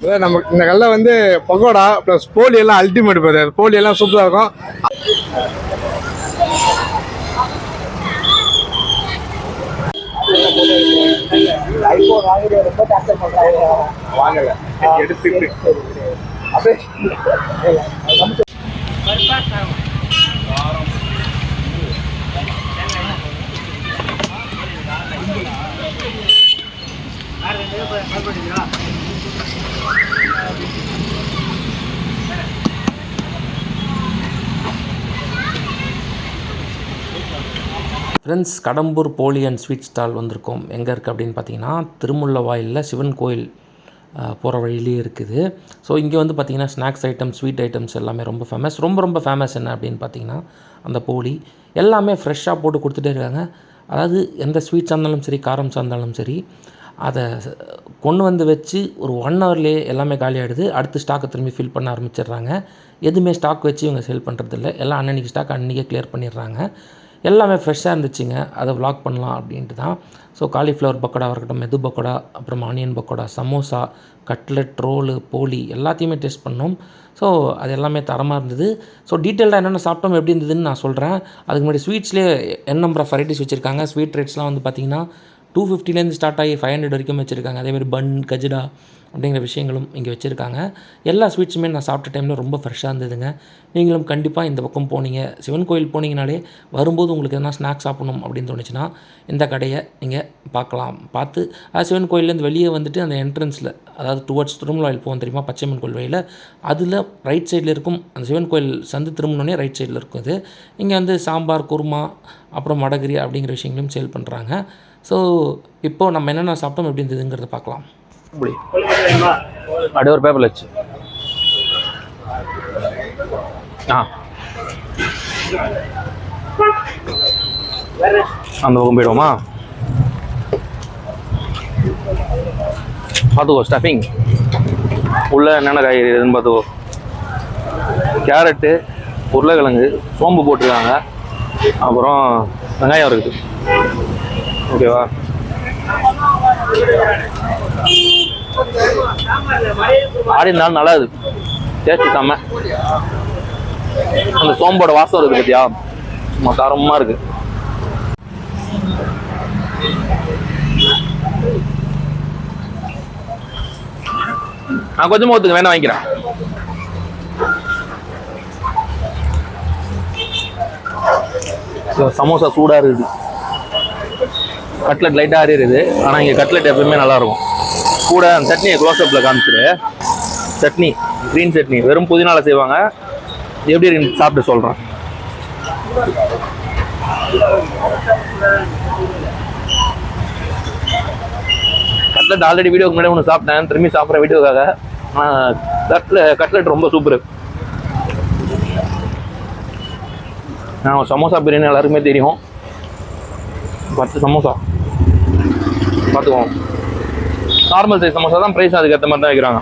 நம்ம நமக்கு இந்த கல்ல வந்து பகோடா ப்ளஸ் போலி எல்லாம் அல்டிமேட் பிரதர் போலி எல்லாம் சூப்பராக இருக்கும். ஃப்ரெண்ட்ஸ் கடம்பூர் போலி அண்ட் ஸ்வீட் ஸ்டால் வந்திருக்கோம். எங்கே இருக்குது அப்படின்னு பார்த்தீங்கன்னா திருமுள்ளவாயிலில் சிவன் கோயில் போகிற வழியிலேயே இருக்குது. ஸோ இங்கே வந்து பார்த்தீங்கன்னா ஸ்நாக்ஸ் ஐட்டம்ஸ் ஸ்வீட் ஐட்டம்ஸ் எல்லாமே ரொம்ப ஃபேமஸ் ரொம்ப ரொம்ப ஃபேமஸ் என்ன அப்படின்னு பார்த்தீங்கன்னா அந்த போலி. எல்லாமே ஃப்ரெஷ்ஷாக போட்டு கொடுத்துட்டே இருக்காங்க. அதாவது எந்த ஸ்வீட்ஸாக இருந்தாலும் சரி காரம்ஸாக இருந்தாலும் சரி அதை கொண்டு வந்து வச்சு ஒரு ஒன் ஹவர்லேயே எல்லாமே காலி ஆகிடுது அடுத்து ஸ்டாக்கை திரும்பி ஃபில் பண்ண ஆரம்பிச்சிடுறாங்க. எதுவுமே ஸ்டாக் வச்சு இவங்க சேல் பண்ணுறதில்ல எல்லாம் அன்னன்னைக்கு ஸ்டாக் அன்றைக்கே கிளியர் பண்ணிடுறாங்க. எல்லாமே ஃப்ரெஷ்ஷாக இருந்துச்சுங்க. அதை vlog பண்ணலாம் அப்படின்ட்டு தான். ஸோ காலிஃப்ளவர் பக்கோடாவாக இருக்கட்டும் மெது பக்கோடா அப்புறம் onion pakoda samosa cutlet roll poli எல்லாத்தையுமே டேஸ்ட் பண்ணோம். ஸோ அது எல்லாமே தரமாக இருந்தது. ஸோ டீட்டெயிலாக என்னென்ன சாப்பிட்டோம் எப்படி இருந்ததுன்னு நான் சொல்கிறேன் அதுக்கு முன்னாடி ஸ்வீட்ஸ்லேயே என் நம்பர் ஆஃப் வெரைட்டிஸ் வச்சுருக்காங்க. ஸ்வீட் ரேட்ஸ்லாம் வந்து பார்த்திங்கன்னா டூ ஃபிஃப்டிலேருந்து ஸ்டார்ட் ஆகி ஃபைவ் ஹண்ட்ரட் வரைக்கும் வச்சுருக்காங்க. அதேமாதிரி பன் கஜிடா அப்படிங்கிற விஷயங்களும் இங்கே வச்சுருக்காங்க. எல்லா ஸ்வீட்ஸுமே நான் சாப்பிட்ட டைமில் ரொம்ப ஃப்ரெஷ்ஷாக இருந்ததுங்க. நீங்களும் கண்டிப்பாக இந்த பக்கம் போனீங்க. சிவன் கோயில் போனீங்கனாலே வரும்போது உங்களுக்கு எதனா ஸ்நாக்ஸ் சாப்பிடணும் அப்படின்னு தோணுச்சுன்னா இந்த கடையை நீங்கள் பார்க்கலாம். பார்த்து அது சிவன் கோயிலேருந்து வெளியே வந்துட்டு அந்த என்ட்ரன்ஸில் அதாவது டுவர்ட்ஸ் திருமலாயில் போவோம் தெரியுமா? பச்சையம்மன் கோயில் வழியில் அதில் ரைட் சைடில் இருக்கும் அந்த சிவன் கோயில் சந்து திரும்பினோடனே ரைட் சைடில் இருக்கும் இது. இங்கே வந்து சாம்பார் குருமா அப்புறம் வடகிரி அப்படிங்கிற விஷயங்களையும் சேல் பண்ணுறாங்க ஸோ இப்போது நம்ம என்னென்ன சாப்பிட்டோம் எப்படி இருந்ததுங்கிறத பார்க்கலாம். அப்படி அப்படியே ஒரு பேப்பர் வச்சு. ஆ. அந்த பக்கம் போயிடுவோமா? பார்த்துக்கோ ஸ்டஃபிங் உள்ள என்னென்ன காய்கறி இருக்குதுன்னு பார்த்துக்கோ. கேரட்டு உருளைக்கிழங்கு சோம்பு போட்டிருக்காங்க. அப்புறம் வெங்காயம் இருக்குது. ஓகேவா? ஆடி இருந்தாலும் நல்லா இது டேஸ்ட் செம்ம. அந்த சோம்போட வாசம் இருக்கு பத்தியா? சும்மா தரமா இருக்கு. நான் கொஞ்சமாக ஊத்துங்க வேணா வாங்கிக்கிறேன். சமோசா சூடா இருக்குது. கட்லெட் லைட்டாக அறியுது ஆனால் இங்கே கட்லெட் எப்பவுமே நல்லா இருக்கும் கூட அந்த சட்னியை க்ளோஸ்அப்பில் காமிச்சிரு. சட்னி க்ரீன் சட்னி. வெறும் புதினால செய்வாங்க. எப்படி இருக்குன்னு சாப்பிட்டு சொல்கிறேன் கட்லெட் ஆல்ரெடி வீடியோக்கு முன்னாடி ஒன்று சாப்பிட்டேன். திரும்பி சாப்பிட்ற வீடியோக்காக. ஆனால் கட்ல கட்லெட் ரொம்ப சூப்பர் நான் சமோசா பிரியாணி எல்லாருக்குமே தெரியும். பத்து சமோசா. பார்த்துக்குவோம் நார்மல் சைஸ் சமோசா தான் ப்ரைஸ் அதுக்கேற்ற மாதிரி தான் வைக்கிறாங்க.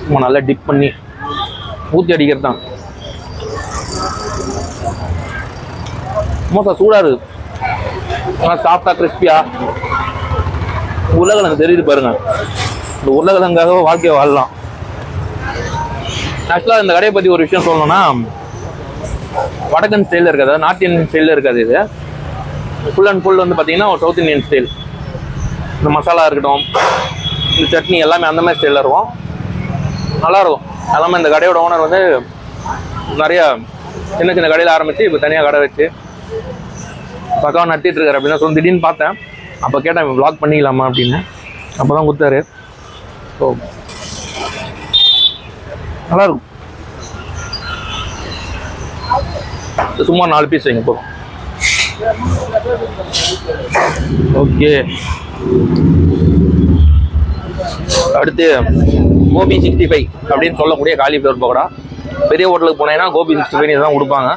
சும்மா நல்லா டிப் பண்ணி ஊற்றி அடிக்கிறது தான். சமோசா சூடாக இருக்குது ஆனால் சாஃப்டாக கிறிஸ்பியாக உருளைக்கிழங்கு தெரியுது பாருங்க. இந்த உருளைக்கிழங்காக வாழ்க்கையை வாழலாம். ஆக்சுவலாக இந்த கடையை பற்றி ஒரு விஷயம் சொல்லணும்னா வடக்கன் ஸ்டைலில் இருக்காது அதாவது நார்த் இந்தியன் ஸ்டைலில் இருக்காது இது. ஃபுல் அண்ட் ஃபுல் வந்து பார்த்தீங்கன்னா ஒரு சவுத் இந்தியன் ஸ்டைல் இந்த மசாலா இருக்கட்டும் இந்த சட்னி எல்லாமே அந்த மாதிரி ஸ்டைலில் இருக்கும். நல்லாயிருக்கும். எல்லாமே இந்த கடையோட ஓனர் வந்து நிறையா சின்ன சின்ன கடையில் ஆரம்பித்து இப்போ தனியாக கடை வச்சு பக்காவை நடத்திட்டு இருக்காரு அப்படின்னு சொல்லி திடீர்னு பார்த்தேன். அப்போ கேட்டேன் vlog பண்ணிக்கலாமா? அப்படின்னு. அப்போ தான் கொடுத்தாரு. ஸோ நல்லாயிருக்கும் இருக்கும் சும்மா நாலு பீஸ் வைங்க போதும் ஓகே அடுத்து கோபி சிக்ஸ்டி ஃபைவ் அப்படின்னு சொல்லக்கூடிய காலிஃப்ளவர் பக்கோடா. பெரிய ஹோட்டலுக்கு போனீங்கன்னா கோபி சிக்ஸ்டி ஃபைவ் தான் கொடுப்பாங்க.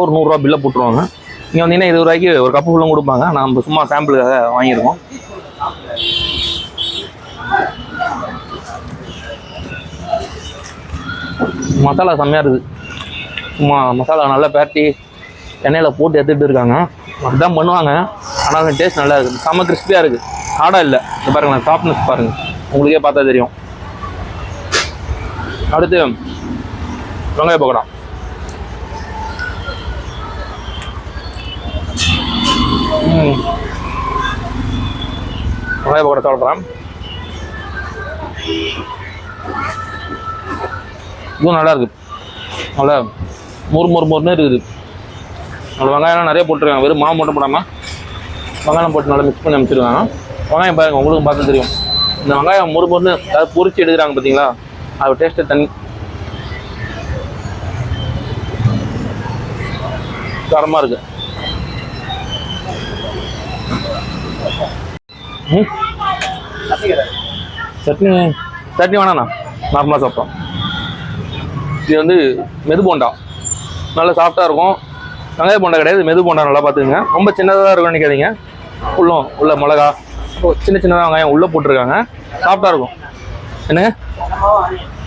ஒரு நூறுரூவா பில்லை போட்டுருவாங்க. இங்கே வந்தீங்கன்னா இருபது ரூபாய்க்கு ஒரு கப்பு ஃபுல்லும் கொடுப்பாங்க. நம்ம சும்மா சாம்பிளுக்காக வாங்கியிருக்கோம். மசாலா செம்மையாக இருக்குது. மசாலா நல்லா பேரட்டி எண்ணெயில் போட்டு எடுத்துகிட்டு இருக்காங்க. அதுதான் பண்ணுவாங்க. ஆனால் டேஸ்ட் நல்லா இருக்குது செம்ம கிறிஸ்பியாக இருக்குது ஹார்டாக இல்லை. இது பாருங்களேன் சாஃப்ட்னஸ் பாருங்கள் உங்களுக்கே பார்த்தா தெரியும். அடுத்து வெங்காய பக்கோடா. வெங்காய பக்கோடா சாப்பிட்றேன் இதுவும் நல்லா இருக்கு. நல்லா மொறு மொறு மொறுன்னு இருக்குது. அதில் வெங்காயம்லாம் நிறைய போட்டிருக்காங்க. வெறும் மாவு மட்டும் போடாமல் வெங்காயம் போட்டு நல்லா மிக்ஸ் பண்ணி அமைச்சிருக்காங்க வெங்காயம் பாருங்க உங்களுக்கும் பார்த்து தெரியும். இந்த வெங்காயம் மொறு மொறுன்னு அதாவது பொறிச்சு எடுக்கிறாங்க பார்த்தீங்களா? அது டேஸ்ட்டு தண்ணி தரமாக இருக்குது ம். சட்னி சட்னி வேணாண்ணா. நார்மலாக சாப்பிட்டோம். இது வந்து மெது போண்டா நல்லா சாஃப்டாக இருக்கும். வெங்காய போண்டா கிடையாது மெது போண்டா நல்லா பார்த்துக்குங்க. ரொம்ப சின்னதாக இருக்கும் நினைக்காதீங்க. உள்ளம் உள்ள மிளகா சின்ன சின்னதாக வெங்காயம் உள்ளே போட்டிருக்காங்க. சாஃப்டாக இருக்கும். என்னங்க?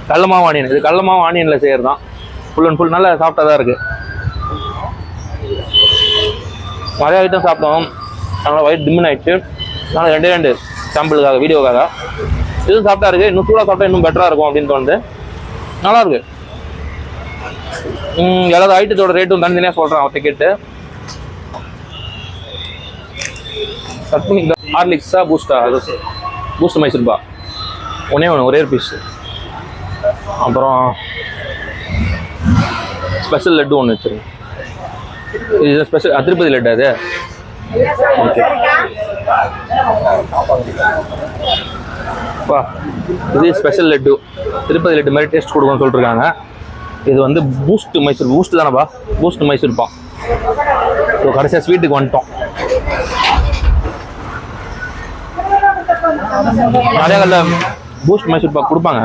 கடல மாவு ஆனியன் இது கடல மாவு ஆனியனில் செய்கிறது தான் ஃபுல் அண்ட் ஃபுல் நல்லா சாஃப்டாக தான் இருக்குது நிறைய ஐட்டம் சாப்பிட்டோம். அதனால் வயிறு டிம்மன் ஆயிடுச்சு. அதனால் ரெண்டே ரெண்டு சாம்பிளுக்காக வீடியோக்காக இதுவும் சாப்பிட்டா இருக்குது இன்னும் சூடாக சாப்பிட்டா இன்னும் பெட்டராக இருக்கும் அப்படின்னு தோணுது. நல்லாயிருக்கு எல்லா ஐட்டத்தோட ரேட்டும் தனித்தனியாக சொல்கிறேன் அவர்கிட்ட கேட்டு. கட் ஹார்லிக்ஸா பூஸ்டா அது பூஸ்ட் மைசூர்பா ஒன்னே ஒன்று ஒரே பீஸ் அப்புறம் ஸ்பெஷல் லட்டு ஒன்று வச்சுருங்க இது ஸ்பெஷல் திருப்பதி லட்டு அது? ஓகே இது ஸ்பெஷல் லட்டு. திருப்பதி லட்டு மாதிரி டேஸ்ட் கொடுக்கணும்னு சொல்லிட்டுருக்காங்க இது வந்து பூஸ்ட் மைசூர் பூஸ்ட் தானேப்பா? பூஸ்ட் மைசூர்ப்பா ஸோ கடைசியாக ஸ்வீட்டுக்கு வந்துட்டோம். நிறைய கல்ல பூஸ்ட் மைசூர் பாக் கொடுப்பாங்க.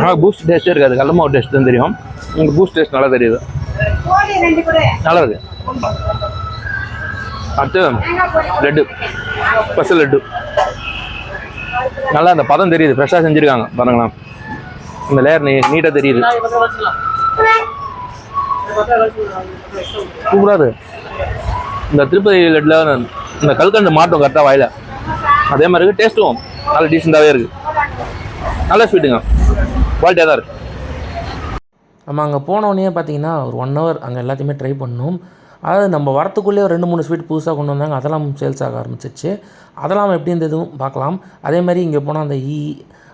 ஆனால் பூஸ்ட் டேஸ்ட்டே இருக்காது. கடல டேஸ்ட் தான் தெரியும். உங்களுக்கு பூஸ்ட் டேஸ்ட் நல்லா தெரியுது. நல்லா இருக்கு அடுத்து லட்டு. ஸ்பெஷல் லட்டு. நல்லா அந்த பதம் தெரியுது. ஃப்ரெஷ்ஷாக செஞ்சுருக்காங்க. பாருங்களேன். இந்த லேயர் நீ நீட்டாக தெரியுது. சூப்பராக இந்த திருப்பதி லட்டில் இந்த கல்கண்டு மாட்டோம் கரெக்டாக வாயில. அதே மாதிரி இருக்கு டேஸ்ட்டும் நல்ல டீசெண்டாகவே இருக்குது நல்ல ஸ்வீட்டுங்க குவாலிட்டியாக தான் இருக்குது நம்ம அங்கே போனோடனே பார்த்தீங்கன்னா ஒரு ஒன் ஹவர் அங்கே எல்லாத்தையுமே ட்ரை பண்ணோம். அதாவது நம்ம வரத்துக்குள்ளேயே ஒரு ரெண்டு மூணு ஸ்வீட் புதுசாக கொண்டு வந்தாங்க. அதெல்லாம் சேல்ஸ் ஆக ஆரம்பிச்சிச்சு. அதெல்லாம் எப்படி இருந்ததும் பார்க்கலாம். அதே மாதிரி இங்கே போனால் அந்த ஈ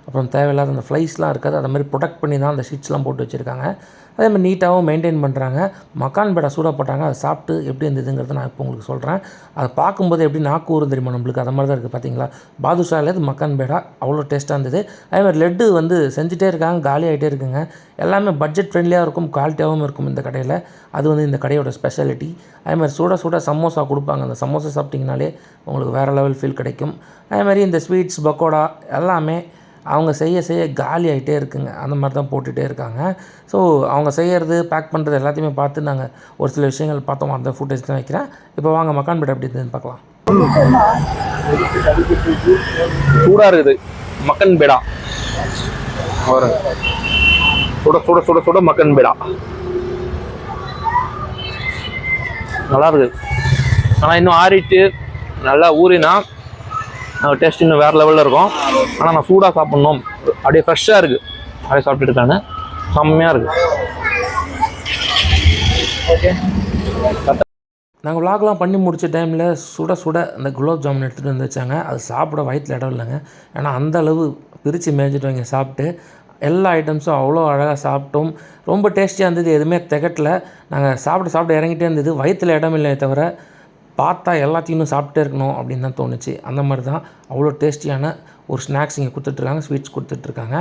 அப்புறம் தேவையில்லாத அந்த ஃப்ளைஸ்லாம் இருக்காது. அதை மாதிரி ப்ரொடெக்ட் பண்ணி தான் அந்த ஷீட்ஸ்லாம் போட்டு வச்சுருக்காங்க. அதே மாதிரி நீட்டாகவும் மெயின்டைன் பண்ணுறாங்க மக்கான் பேடா சூடாக போட்டாங்க. அதை சாப்பிட்டு எப்படி இருந்ததுங்கிறத நான் இப்போ உங்களுக்கு சொல்கிறேன் அதை பார்க்கும்போது எப்படி நாக்கு ஊரும் தெரியுமா நம்மளுக்கு? அது மாதிரி தான் இருக்குது பார்த்தீங்களா பாதுஷாவில் இது மக்கான் பேடா அவ்வளோ டேஸ்ட்டாக இருந்தது. அதே மாதிரி லட்டு வந்து செஞ்சுட்டே இருக்காங்க. காலி ஆகிட்டே இருக்குங்க. எல்லாமே பட்ஜெட் ஃப்ரெண்ட்லியாக இருக்கும் குவாலிட்டியாகவும் இருக்கும் இந்த கடையில். அது வந்து இந்த கடையோட ஸ்பெஷாலிட்டி அதே மாதிரி சூட சமோசா கொடுப்பாங்க. அந்த சமோசா சாப்பிட்டிங்கனாலே உங்களுக்கு வேறு லெவல் ஃபீல் கிடைக்கும். அதே மாதிரி இந்த ஸ்வீட்ஸ் பக்கோடா எல்லாமே அவங்க செய்ய செய்ய காலி ஆகிட்டே இருக்குங்க. அந்த மாதிரி தான் போட்டுகிட்டே இருக்காங்க. ஸோ அவங்க செய்கிறது பேக் பண்ணுறது எல்லாத்தையுமே பார்த்து நாங்கள் ஒரு சில விஷயங்கள் பார்த்தோம். அந்த ஃபுட்டேஜ் தான் வைக்கிறேன். இப்போ வாங்க மக்கான் பேட் எப்படி இருந்ததுன்னு பார்க்கலாம். சூடாக இருக்குது. மக்கன் பேடா. சுட சுட சுட சுட மக்கன் பேடா. நல்லா இருக்குது. ஆனால் இன்னும் ஆறிட்டு நல்லா ஊறினா டேஸ்ட் இன்னும் வேறு லெவலில் இருக்கும். ஆனால் நான் சூடாக சாப்பிட்ணும். அப்படியே ஃப்ரெஷ்ஷாக இருக்குது அப்படியே சாப்பிட்டுட்டு இருக்காங்க. செம்மையாக இருக்குது நாங்கள் விளாக்லாம் பண்ணி முடித்த டைமில் சுட சுட அந்த குலோப் ஜாமுன் எடுத்துகிட்டு வந்து வச்சாங்க. அது சாப்பிட வயிற்றில் இடம் இல்லைங்க. ஏன்னா அந்த அளவு பிரித்து மேய்ஞ்சிட்டு வாங்க சாப்பிட்டு. எல்லா ஐட்டம்ஸும் அவ்வளோ அழகாக சாப்பிட்டோம். ரொம்ப டேஸ்டியாக இருந்தது எதுவுமே திகட்டில். நாங்கள் சாப்பிட சாப்பிட இறங்கிட்டே இருந்தது. வயிற்றில் இடம் இல்லை தவிர பார்த்தா எல்லாத்தையும் சாப்பிட்டே இருக்கணும் அப்படின்னு தான் தோணுச்சு. அந்த மாதிரி தான் அவ்வளோ டேஸ்டியான ஒரு ஸ்நாக்ஸ் இங்கே கொடுத்துட்ருக்காங்க ஸ்வீட்ஸ் கொடுத்துட்ருக்காங்க.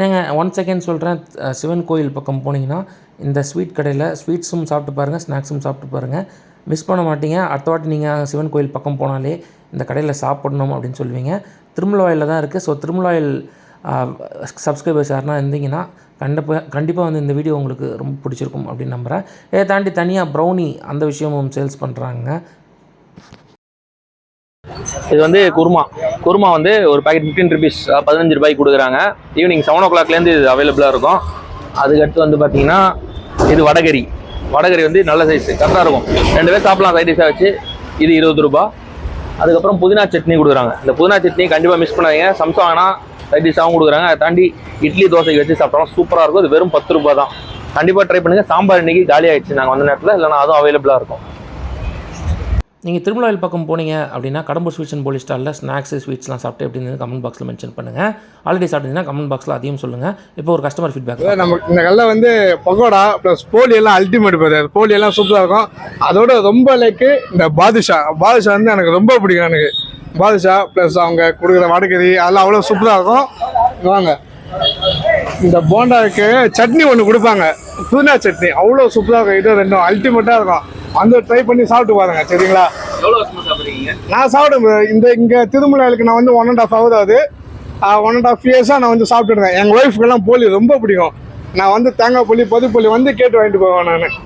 நீங்கள் ஒன் செகண்ட் சொல்கிறேன் சிவன் கோயில் பக்கம் போனீங்கன்னா இந்த ஸ்வீட் கடையில் ஸ்வீட்ஸும் சாப்பிட்டு பாருங்கள் ஸ்நாக்ஸும் சாப்பிட்டு பாருங்கள் மிஸ் பண்ண மாட்டீங்க. அடுத்த வாட்டி நீங்கள் சிவன் கோயில் பக்கம் போனாலே இந்த கடையில் சாப்பிடணும் அப்படின்னு சொல்லுவீங்க. திருமலவாயில் தான் இருக்குது ஸோ திருமலவாயில் சப்ஸ்கிரைபர்ஸ் யாருனா இருந்தீங்கன்னா கண்டிப்பாக கண்டிப்பாக வந்து இந்த வீடியோ உங்களுக்கு ரொம்ப பிடிச்சிருக்கும் அப்படின்னு நம்புகிறேன் இதை தாண்டி தனியாக ப்ரௌனி அந்த விஷயமும் சேல்ஸ் பண்ணுறாங்க இது வந்து குருமா. குருமா வந்து ஒரு பேக்கெட் ஃபிஃப்டீன் ருபீஸ் பதினஞ்சு ரூபாய்க்கு கொடுக்குறாங்க. ஈவினிங் செவன் ஓ கிளாக்லேருந்து இது அவைலபிளாக இருக்கும். அதுக்கடுத்து வந்து பார்த்தீங்கன்னா இது வடகரி. வடகரி வந்து நல்ல சைஸ் கரெக்டாக இருக்கும். ரெண்டு பேர் சாப்பிடலாம் சைட் டிஷ்ஷாக வச்சு. இது இருபது ரூபா. அதுக்கப்புறம் புதினா சட்னி கொடுக்குறாங்க. இந்த புதினா சட்னி கண்டிப்பாக மிஸ் பண்ணாதீங்க. சம்சா ஆனால் சைட் டிஷ்ஷாகவும் கொடுக்குறாங்க. அதை தாண்டி இட்லி தோசைக்கு வச்சு சாப்பிட்டாலும் சூப்பராக இருக்கும். அது வெறும் பத்து ரூபா தான். கண்டிப்பாக ட்ரை பண்ணுங்கள் சாம்பார் இன்றைக்கி காலி ஆகிடுச்சு நாங்கள் வந்த நேரத்தில் இல்லைனா அதுவும் அவைலபிளாக இருக்கும். நீங்கள் திருமலாயில் பக்கம் போனீங்க அப்படின்னா கடம்பூர் ஸ்வீட்ஸ் அண்ட் போலீஸ் ஸ்டாலில் ஸ்நாக்ஸ் ஸ்வீட்ஸ்லாம் சாப்பிட்டு எப்படின்னு கமெண்ட் பாக்ஸில் மென்ஷன் பண்ணுங்கள் ஆல்ரெடி சாப்பிட்டீங்கன்னா கமெண்ட் பாக்ஸில் அதையும் சொல்லுங்கள் இப்போ ஒரு கஸ்டமர் ஃபீட்பேக் நம்ம இந்த கல்ல வந்து பகோடா ப்ளஸ் போலி எல்லாம் அல்டிமேட் பிரதர் போலி எல்லாம் சூப்பராக இருக்கும். அதோட ரொம்ப லைக்கு இந்த பாதுஷா. பாதுஷா வந்து எனக்கு ரொம்ப பிடிக்கும் எனக்கு. பாதுஷா ப்ளஸ் அவங்க கொடுக்குற வடகறி அதெல்லாம் அவ்வளோ சூப்பராக இருக்கும். வாங்க. இந்த போண்டாவுக்கு சட்னி ஒன்று கொடுப்பாங்க. புதினா சட்னி. அவ்வளோ சூப்பராக இருக்கும். இது ரெண்டும் அல்டிமேட்டாக இருக்கும். வந்து ட்ரை பண்ணி சாப்பிட்டு பாருங்க சரிங்களா? நான் சாப்பிடுவேன் இந்த இங்கே திருமலைக்கு நான் வந்து ஒன் அண்ட் ஆஃப் ஹவர் ஆகுது. ஒன் அண்ட் ஆஃப் இயர்ஸாக நான் வந்து சாப்பிட்டுருக்கேன் எங்கள் ஒய்ஃபுக்கெல்லாம் போலி ரொம்ப பிடிக்கும். நான் வந்து தேங்காய் புளி பது புளி வந்து கேட்டு வாங்கிட்டு போவேன் நான்.